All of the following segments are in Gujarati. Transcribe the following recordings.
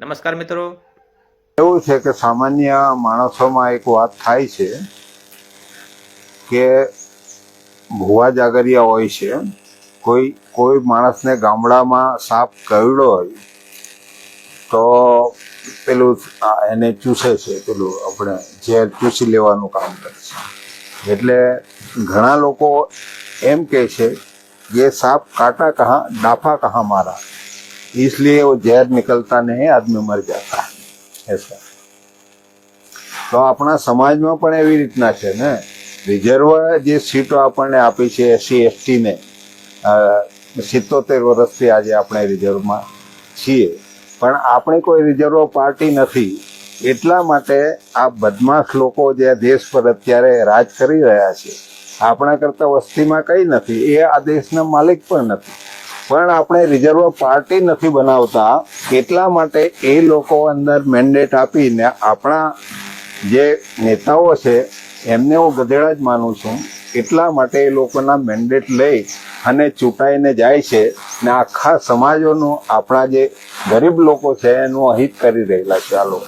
નમસ્કાર મિત્રો. એવું છે કે સામાન્ય માણસોમાં એક વાત થાય છે કે ભુવા જાગરિયા હોય છે. કોઈ કોઈ માણસને ગામડામાં સાપ કરડો હોય તો પેલું એને ચૂસે છે, પેલું આપણે ઝેર ચૂસી લેવાનું કામ કરે છે. એટલે ઘણા લોકો એમ કહે છે કે સાપ કાટા કહા, ડાફા કહા મારા? इसलिए वो जहर निकलता नहीं आदमी मर जाता है ऐसा તો આપણા સમાજમાં પણ એવી રીતના છે ને રિઝર્વ જે સીટો આપણને આપી છે એસસી એસટીને સિત્તોતેર વર્ષથી આજે આપણે રિઝર્વમાં છીએ પણ આપણી કોઈ રિઝર્વ પાર્ટી નથી એટલા માટે આ બદમાશ લોકો જે દેશ પર અત્યારે રાજ કરી રહ્યા છે આપણા કરતા વસ્તીમાં કંઈ નથી એ આ દેશના માલિક પણ નથી પણ આપણે રિઝર્વ પાર્ટી નથી બનાવતા. એટલા માટે એ લોકો અંદર મેન્ડેટ આપીને આપણા જે નેતાઓ છે, એમને હું ગધેડા જ માનું છું. એટલા માટે એ લોકોના મેન્ડેટ લઈ અને ચૂંટાઈને જાય છે ને આખા સમાજોનું, આપણા જે ગરીબ લોકો છે, એનું અહિત કરી રહેલા છે આ લોકો.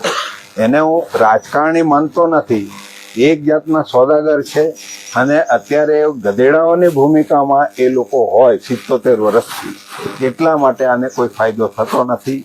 એને હું રાજકારણી માનતો નથી. એક જાતના સોદાગર છે અને અત્યારે ગધેડાઓની ભૂમિકામાં એ લોકો હોય સિત્તોતેર વર્ષથી. એટલા માટે આને કોઈ ફાયદો થતો નથી.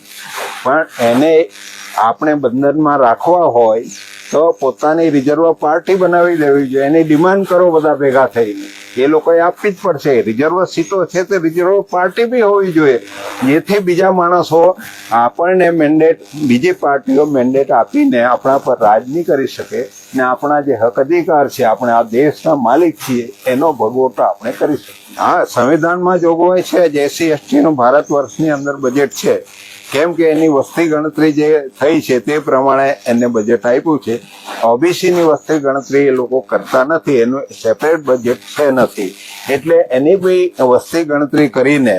પણ એને આપણે બંધનમાં રાખવા હોય તો પોતાની રિઝર્વ પાર્ટી બનાવી દેવી જોઈએ. એની ડિમાન્ડ કરો બધા ભેગા થઈને. એ લોકોએ આપવી જ પડશે. રિઝર્વ સીટો છે તે રિઝર્વ પાર્ટી બી હોવી જોઈએ. જેથી બીજા માણસો આપણને મેન્ડેટ બીજી પાર્ટીઓ મેન્ડેટ આપીને આપણા પર રાજ નહીં કરી શકે ને આપણા જે હક અધિકાર છે, આપણે આ દેશના માલિક છીએ, એનો ભગવટો આપણે કરી શકીએ. હા, સંવિધાનમાં જોગવાઈ છે, જે એસસી, એસટીનું ભારત વર્ષની અંદર બજેટ છે. કેમ કે એની વસ્તી ગણતરી જે થઈ છે તે પ્રમાણે એને બજેટ આપ્યું છે. ઓબીસીની વસ્તી ગણતરી એ લોકો કરતા નથી, એનું સેપરેટ બજેટ છે નથી. એટલે એની બી વસ્તી ગણતરી કરીને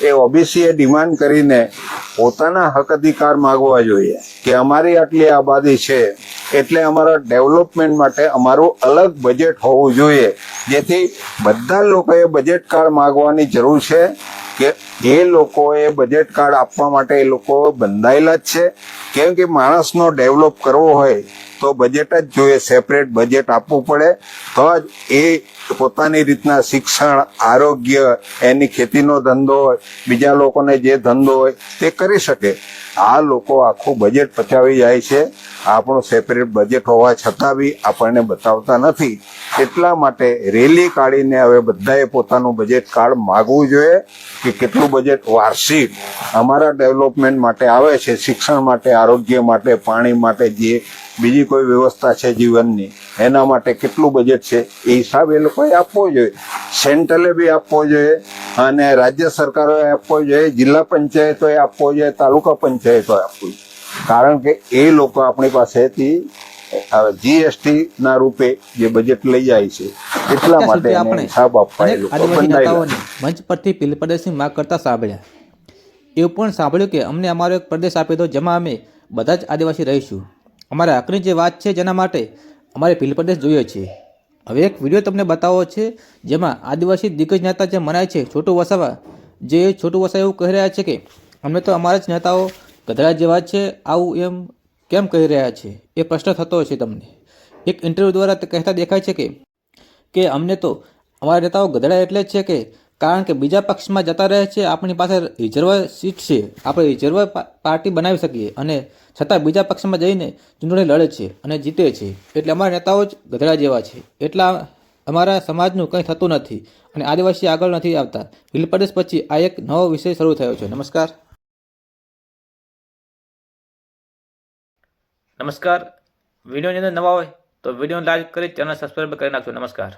એ ઓબીસીએ ડિમાન્ડ કરીને પોતાના હક અધિકાર માગવા જોઈએ કે અમારી આટલી આબાદી છે એટલે અમારા ડેવલપમેન્ટ માટે અમારું અલગ બજેટ હોવું જોઈએ. જેથી બધા લોકોએ બજેટ કાર્ડ માગવાની જરૂર છે કે એ લોકોએ બજેટ કાર્ડ આપવા માટે એ લોકો બંધાયેલા જ છે. કેમ કે માણસનો ડેવલપ કરવો હોય તો બજેટ જ જોઈએ. સેપરેટ બજેટ આપવું પડે. તો જ એ પોતાની રીતના શિક્ષણ, આરોગ્ય, એની ખેતીનો ધંધો હોય, બીજા લોકોને જે ધંધો હોય તે કરી શકે. આ લોકો આખું બજેટ પચાવી જાય છે. આપણું સેપરેટ બજેટ હોવા છતાં બી આપણને બતાવતા નથી. એટલા માટે રેલી કાઢીને હવે બધાએ પોતાનું બજેટ કાર્ડ માગવું જોઈએ કે કેટલું બજેટ વાર્ષિક અમારા ડેવલપમેન્ટ માટે આવે છે, શિક્ષણ માટે, આરોગ્ય માટે, પાણી માટે, જે બીજી કોઈ વ્યવસ્થા છે જીવનની, એના માટે કેટલું બજેટ છે, એ હિસાબ એ લોકોએ આપવો જોઈએ. સેન્ટ્રલે બી આપવો જોઈએ અને રાજ્ય સરકારોએ આપવો જોઈએ, જિલ્લા પંચાયતોએ આપવો જોઈએ, તાલુકા પંચાયતોએ આપવું જોઈએ. કારણ કે એ લોકો આપણી પાસેથી જીએસટી ના રૂપે જે બજેટ લઈ જાય છે એટલા માટે આપણે હિસાબ આપવા મંચ પરથી પીલ પ્રદેશની માંગ કરતા સાંભળ્યા. એવું પણ સાંભળ્યું કે અમને અમારો એક પ્રદેશ આપી દો જેમાં અમે બધા જ આદિવાસી રહીશું. અમારા હકની જે વાત છે જેના માટે અમારે પીલ પ્રદેશ જોઈએ છે. હવે એક વીડિયો તમને બતાવો છે જેમાં આદિવાસી દિગ્ગજ નેતા જે મનાય છે છોટું વસાવા. જે છોટું વસાવા એવું કહી રહ્યા છે કે અમને તો અમારા જ નેતાઓ ગધડા જેવા છે આવું એમ કેમ કહી રહ્યા છે? એ પ્રશ્ન થતો હશે તમને. એક ઇન્ટરવ્યૂ દ્વારા કહેતા દેખાય છે કે કે અમને તો અમારા નેતાઓ ગધડા એટલે જ છે કે, કારણ કે બીજા પક્ષમાં જતા રહે છે, આપણી પાસે રિઝર્વ સીટ છે. આપણે રિઝર્વ પાર્ટી બનાવી શકીએ અને છતાં બીજા પક્ષમાં જઈને ચૂંટણી લડે છે અને જીતે છે. એટલે અમારા નેતાઓ જ ગધડા જેવા છે. એટલા અમારા સમાજનું કંઈ થતું નથી અને આદિવાસી આગળ નથી આવતા. હિલ પ્રદેશ પછી આ એક નવો વિષય શરૂ થયો છે. નમસ્કાર. નમસ્કાર. વિડીયોની અંદર નવા હોય તો વિડીયોને લાઈક કરી ચેનલ સબસ્ક્રાઈબ કરી નાખજો. નમસ્કાર.